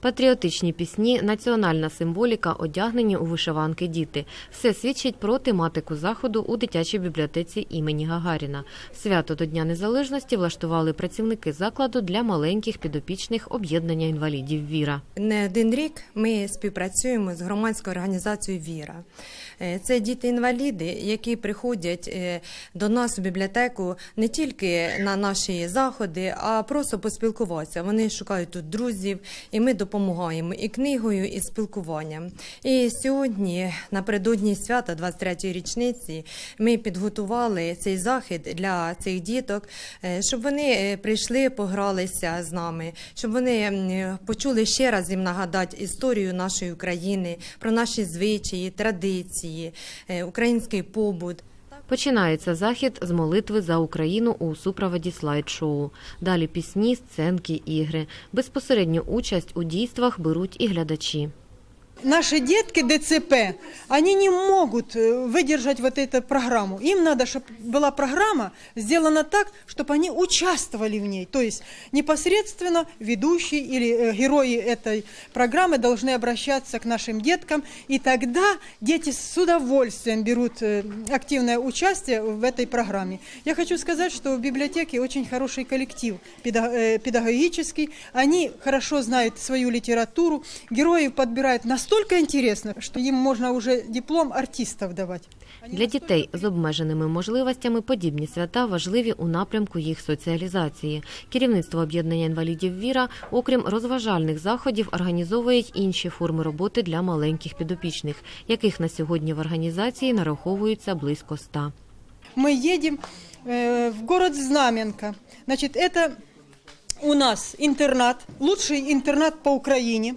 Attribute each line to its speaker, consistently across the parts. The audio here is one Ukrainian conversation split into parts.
Speaker 1: Патріотичні пісні, національна символіка, одягнені у вишиванки діти. Все свідчить про тематику заходу у дитячій бібліотеці імені Гагаріна. Свято до Дня Незалежності влаштували працівники закладу для маленьких підопічних об'єднання інвалідів Віра.
Speaker 2: Не один рік ми співпрацюємо з громадською організацією Віра. Е, Це діти-інваліди, які приходять е, до нас у бібліотеку не тільки на наші заходи, а просто поспілкуватися. Вони шукають тут друзів, і ми допомагаємо і книгою, і спілкуванням. І сьогодні, напередодні свята, 23-ї річниці, ми підготували цей захід для цих діток, е, щоб вони е, прийшли, погралися з нами, щоб вони почули ще раз їм нагадати історію нашої України, про наші звичаї, традиції, е, український побут.
Speaker 1: Починається захід з молитви за Україну у супроводі слайд-шоу. Далі пісні, сценки, ігри. Безпосередню участь у дійствах беруть і глядачі.
Speaker 3: Наши детки ДЦП, они не могут э, выдержать вот эту программу. Им надо, чтобы была программа сделана так, чтобы они участвовали в ней. То есть непосредственно ведущий или э, герои этой программы должны обращаться к нашим деткам, и тогда дети с удовольствием берут э, активное участие в этой программе. Я хочу сказать, что в библиотеке очень хороший коллектив педа- педагогический, они хорошо знают свою литературу, героев подбирают настолько интересно, что им можно уже диплом артистов давать.
Speaker 1: Для дітей з обмеженими можливостями подібні свята важливі у напрямку їх соціалізації. Керівництво об'єднання інвалідів Віра, окрім розважальних заходів, організовує й інші форми роботи для маленьких підопічних, яких на сьогодні в організації нараховується близько ста.
Speaker 3: Мы едем э, в город Знаменка. Значит, это у нас интернат, лучший интернат по Украине, э,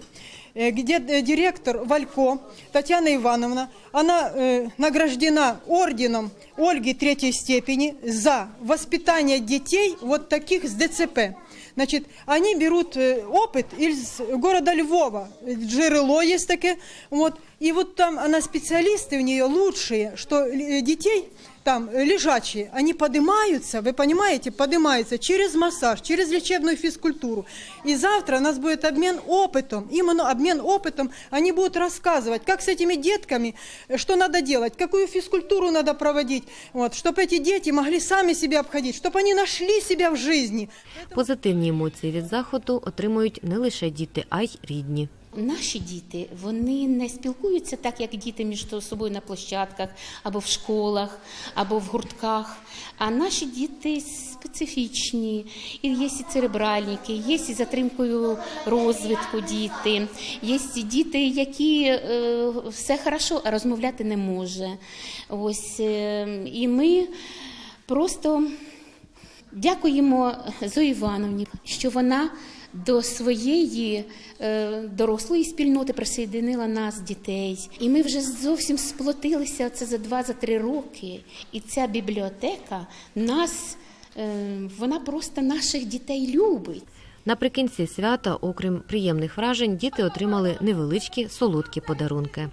Speaker 3: Где э, директор Валько Татьяна Ивановна, она э, награждена орденом Ольги третьей степени за воспитание детей вот таких с ДЦП. Значит, они берут э, опыт из города Львова, Джерело есть такое, вот, и вот там она специалисты у нее лучшие, что э, детей там э, лежачие, они поднимаются, вы понимаете, поднимаются через массаж, через лечебную физкультуру. И завтра у нас будет обмен опытом, именно обмен опытом, они будут рассказывать, как с этими детками, э, что надо делать, какую физкультуру надо проводить, вот, чтобы эти дети могли сами себя обходить, чтобы они нашли себя в жизни.
Speaker 1: Позитивні емоції від заходу отримують не лише діти, а й рідні.
Speaker 4: Наші діти вони не спілкуються так, як діти між собою на площадках, або в школах, або в гуртках. А наші діти специфічні, і є і церебральники, є і затримкою розвитку діти, є і діти, які е, все хорошо, а розмовляти не може. Ось е, і ми просто. Дякуємо Зої Івановні, що вона до своєї е, дорослої спільноти присоєдинила нас, дітей. І ми вже зовсім сплотилися це за два за три роки. І ця бібліотека нас, е, вона просто наших дітей любить.
Speaker 1: Наприкінці свята, окрім приємних вражень, діти отримали невеличкі солодкі подарунки.